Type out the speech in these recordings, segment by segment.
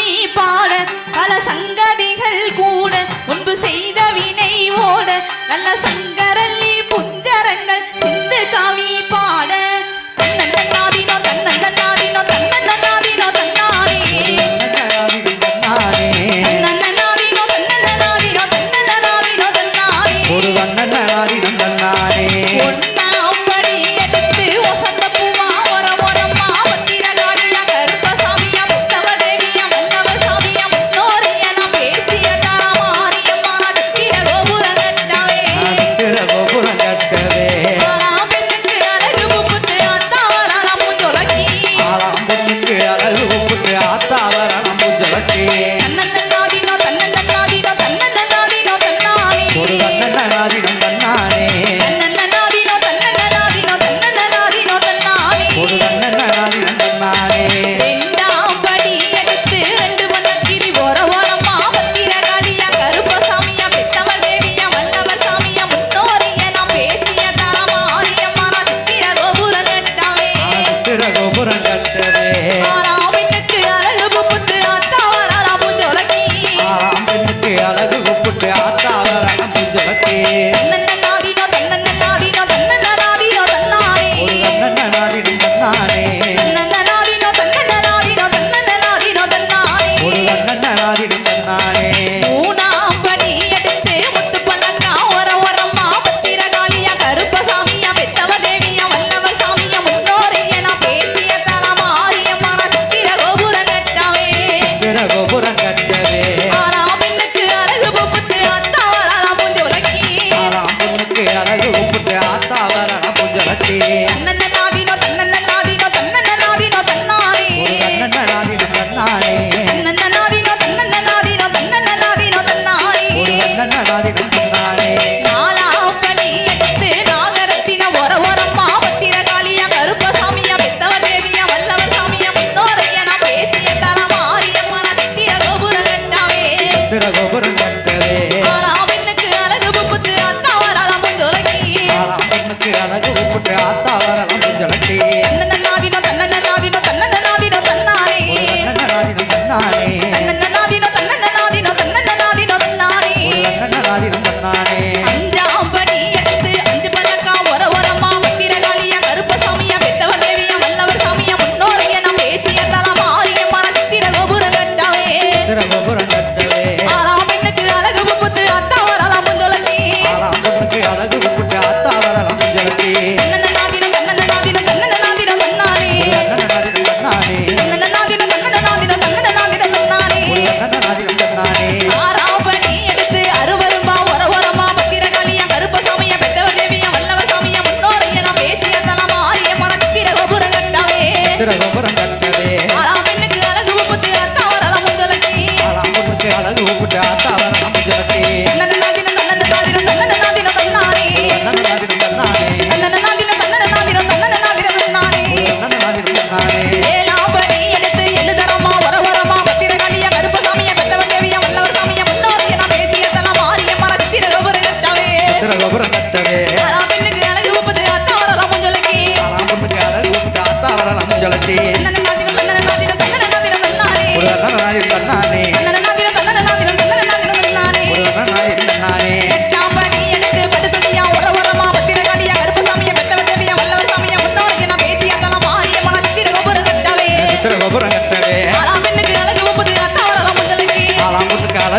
சாமி பாட பல சங்கதிகள் கூட முன்பு செய்த வினை ஓட நல்ல சங்கரல்லி புத்த கட்டுற கோபுரம் கட்டுவே பெண்ணுக்கு அழகு கூப்பிட்டு ஆத்தா வரலாம் புஞ்சொலக்கி பெண்ணுக்கு அழகு கூப்பிட்டு ஆத்தா வரலாம் புஞ்சொலக்கி நாடினோ தன்னன்ன நாடினோ தன்னன்ன நாடினோ தன்னானே தன்னன்ன நாடினோ தன்னானே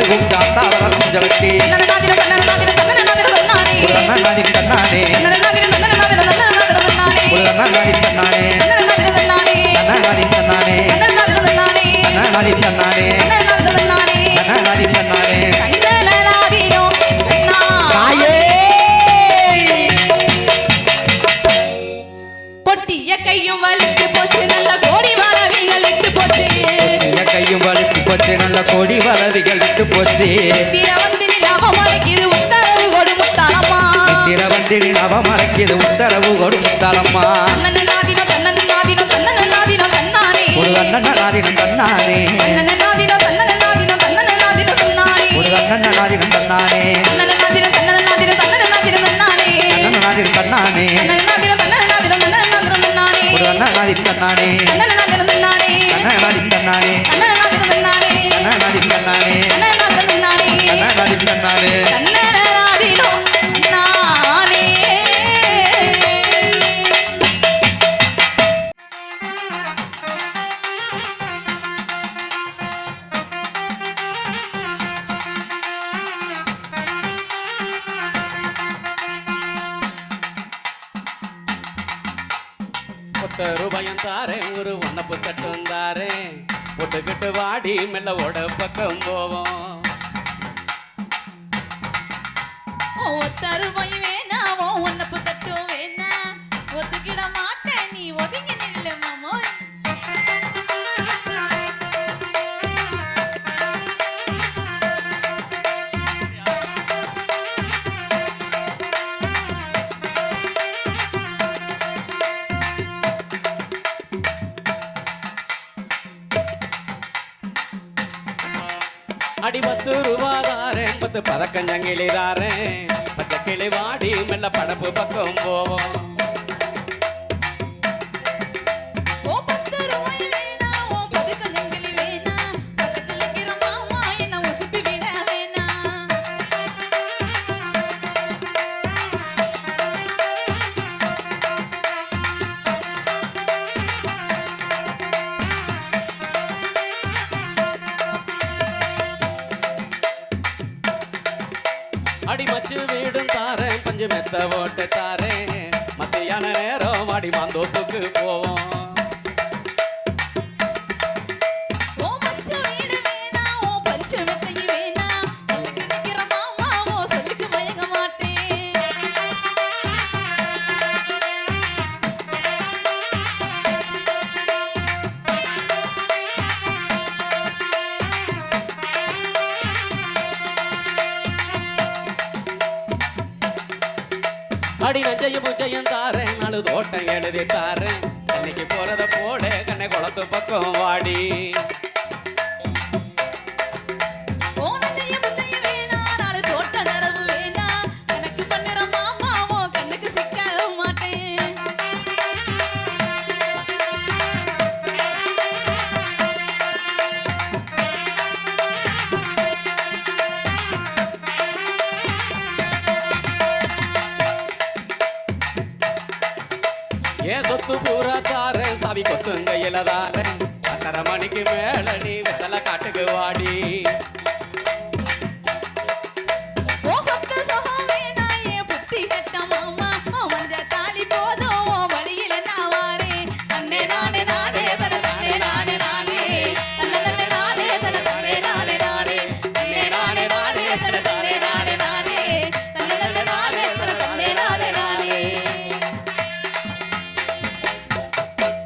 ayung datar jeleti மறக்கிது உத்தரவு கொடு முத்தாரம்மா திர வண்டினி நவ மறக்கிது உத்தரவு கொடு முத்தாரம்மா நாதினோ தன்னன் நாதினோ தன்னன் நாதினோ தன்னானே ஒரு தன்னன் நாதினம் தன்னானே தன்னன் நாதினோ தன்னன் நாதினோ தன்னன் பத்து ரூபாயும் தாரேன் ஒரு ஒன்னப்பு தட்டும் தாரேன் ஒட்டுக்கிட்டு வாடி மெல்ல ஓட பக்கம் போவோம். ஒத்த ஒத்தருமை வேணாவோ உன்னப்பு பத்து ரூபா தாரேன் பத்து பதக்கஞ்சங்கிலி தாரேன் பச்சை கிளி வாடி மெல்ல படப்பு பக்கம் போவோம் மெத்த ஓட்டு தாரே. மத்தியான நேரம் வாடி மாந்தோப்புக்கு போவோம். அடி நஞ்சையும் தாரேன் நாலு தோட்டம் எழுதி தாரேன். இன்னைக்கு போறத போட கண்ணை குளத்து பக்கம் வாடி. ஏன் சாவி கொத்துங்க தாரேன் பத்தரை மணிக்கு மேல நீ வெத்தலை காட்டுக்கு வாடி.